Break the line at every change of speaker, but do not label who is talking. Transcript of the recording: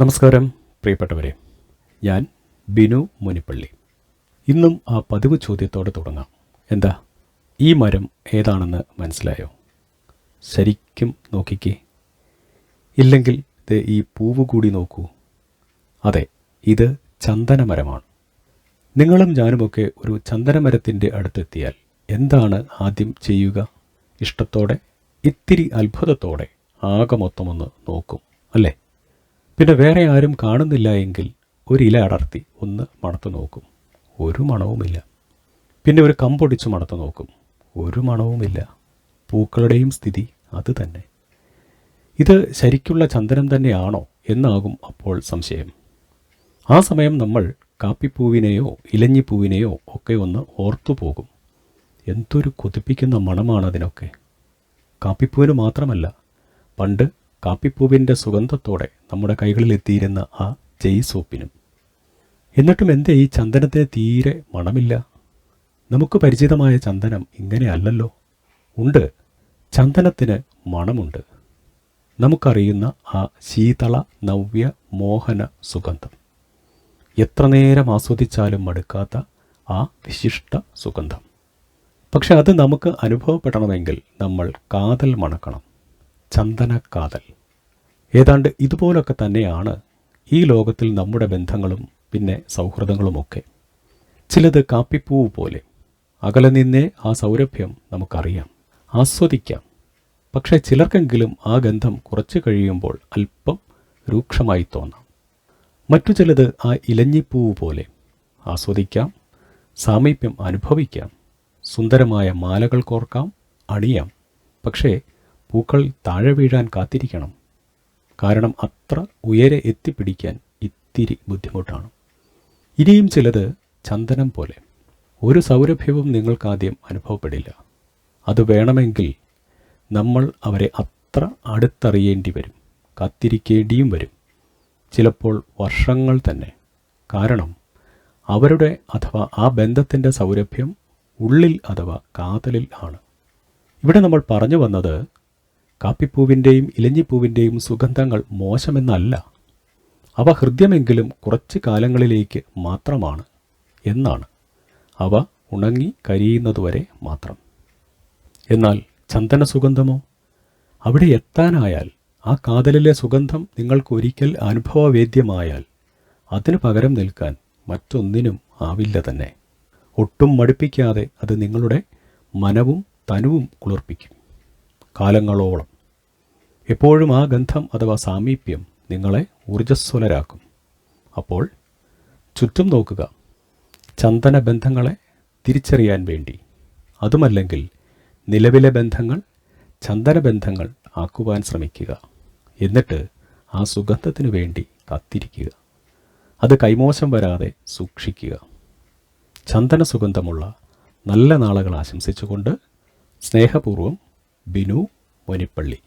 നമസ്കാരം. പ്രിയപ്പെട്ടവരെ ഞാൻ ബിനു മുനിപ്പള്ളി. ഇന്നും ആ പതിവ് ചോദ്യത്തോടെ തുടങ്ങാം. എന്താ ഈ മരം ഏതാണെന്ന് മനസ്സിലായോ? ശരിക്കും നോക്കിക്കേ. ഇല്ലെങ്കിൽ ഇത് ഈ പൂവ് കൂടി നോക്കൂ. അതെ ഇത് ചന്ദനമരമാണ്. നിങ്ങളും ഞാനുമൊക്കെ ഒരു ചന്ദനമരത്തിന്റെ അടുത്തെത്തിയാൽ എന്താണ് ആദ്യം ചെയ്യുക? ഇഷ്ടത്തോടെ ഇത്തിരി അത്ഭുതത്തോടെ ആകെ മൊത്തമൊന്ന് നോക്കും അല്ലേ? പിന്നെ വേറെ ആരും കാണുന്നില്ല എങ്കിൽ ഇല അടർത്തി ഒന്ന് മണത്തു നോക്കും. ഒരു മണവുമില്ല. പിന്നെ ഒരു കമ്പൊടിച്ച് മണത്തു നോക്കും. ഒരു മണവുമില്ല. പൂക്കളുടെയും സ്ഥിതി അത് തന്നെ. ഇത് ശരിക്കുള്ള ചന്ദനം തന്നെയാണോ എന്നാകും അപ്പോൾ സംശയം. ആ സമയം നമ്മൾ കാപ്പിപ്പൂവിനെയോ ഇലഞ്ഞിപ്പൂവിനെയോ ഒക്കെ ഒന്ന് ഓർത്തു പോകും. എന്തൊരു കൊതിപ്പിക്കുന്ന മണമാണ് അതിനൊക്കെ. കാപ്പിപ്പൂവിന് മാത്രമല്ല പണ്ട് കാപ്പിപ്പൂവിന്റെ സുഗന്ധത്തോടെ നമ്മുടെ കൈകളിൽ എത്തിയിരുന്ന ആ ജെയ് സോപ്പിനും എന്നിട്ടും എന്തേ ഈ ചന്ദനത്തെ തീരെ മണമില്ല? നമുക്ക് പരിചിതമായ ചന്ദനം ഇങ്ങനെയല്ലല്ലോ ഉണ്ട്. ചന്ദനത്തിന് മണമുണ്ട്. നമുക്കറിയുന്ന ആ ശീതള നവ്യ മോഹന സുഗന്ധം. എത്ര നേരം ആസ്വദിച്ചാലും മടുക്കാത്ത ആ വിശിഷ്ട സുഗന്ധം. പക്ഷെ അത് നമുക്ക് അനുഭവപ്പെടണമെങ്കിൽ നമ്മൾ കാതൽ മണക്കണം. ചന്ദന ചന്ദനക്കാതൽ. ഏതാണ്ട് ഇതുപോലൊക്കെ തന്നെയാണ് ഈ ലോകത്തിൽ നമ്മുടെ ബന്ധങ്ങളും പിന്നെ സൗഹൃദങ്ങളുമൊക്കെ. ചിലത് കാപ്പിപ്പൂവ് പോലെ. അകലെ നിന്നേ ആ സൗരഭ്യം നമുക്കറിയാം. ആസ്വദിക്കാം. പക്ഷേ ചിലർക്കെങ്കിലും ആ ഗന്ധം കുറച്ചു കഴിയുമ്പോൾ അല്പം രൂക്ഷമായി തോന്നാം. മറ്റു ചിലത് ആ ഇലഞ്ഞിപ്പൂവ് പോലെ. ആസ്വദിക്കാം. സാമീപ്യം അനുഭവിക്കാം. സുന്ദരമായ മാലകൾ കോർക്കാം അണിയാം. പക്ഷേ പൂക്കൾ താഴെ വീഴാൻ കാത്തിരിക്കണം. കാരണം അത്ര ഉയരെ എത്തിപ്പിടിക്കാൻ ഇത്തിരി ബുദ്ധിമുട്ടാണ്. ഇനിയും ചിലത് ചന്ദനം പോലെ. ഒരു സൗരഭ്യവും നിങ്ങൾക്കാദ്യം അനുഭവപ്പെടില്ല. അത് വേണമെങ്കിൽ നമ്മൾ അവരെ അത്ര അടുത്തറിയേണ്ടി വരും. കാത്തിരിക്കേണ്ടിയും വരും. ചിലപ്പോൾ വർഷങ്ങൾ തന്നെ. കാരണം അവരുടെ അഥവാ ആ ബന്ധത്തിന്റെ സൗരഭ്യം ഉള്ളിൽ അഥവാ കാതലിൽ ആണ്. ഇവിടെ നമ്മൾ പറഞ്ഞു വന്നത് കാപ്പിപ്പൂവിന്റെയും ഇലഞ്ഞിപ്പൂവിന്റെയും സുഗന്ധങ്ങൾ മോശമെന്നല്ല. അവ ഹൃദ്യമെങ്കിലും കുറച്ച് കാലങ്ങളിലേക്ക് മാത്രമാണ് എന്നാണ്. അവ ഉണങ്ങി കരിയുന്നതുവരെ മാത്രം. എന്നാൽ ചന്ദന സുഗന്ധമോ? അവിടെ എത്താനായാൽ ആ കാതലിലെ സുഗന്ധം നിങ്ങൾക്കൊരിക്കൽ അനുഭവവേദ്യമായാൽ അതിന് പകരം നിൽക്കാൻ മറ്റൊന്നിനും ആവില്ല തന്നെ. ഒട്ടും മടുപ്പിക്കാതെ അത് നിങ്ങളുടെ മനവും തനുവും കുളിർപ്പിക്കും. കാലങ്ങളോളം. എപ്പോഴും ആ ഗന്ധം അഥവാ സാമീപ്യം നിങ്ങളെ ഊർജസ്വലരാക്കും. അപ്പോൾ ചുറ്റും നോക്കുക. ചന്ദന ബന്ധങ്ങളെ തിരിച്ചറിയാൻ വേണ്ടി. അതുമല്ലെങ്കിൽ നിലവിലെ ബന്ധങ്ങൾ ചന്ദന ബന്ധങ്ങൾ ആക്കുവാൻ ശ്രമിക്കുക. എന്നിട്ട് ആ സുഗന്ധത്തിനു വേണ്ടി കാത്തിരിക്കുക. അത് കൈമോശം വരാതെ സൂക്ഷിക്കുക. ചന്ദന സുഗന്ധമുള്ള നല്ല നാളുകൾ ആശംസിച്ചുകൊണ്ട് സ്നേഹപൂർവം ബിനു മുനിപ്പള്ളി.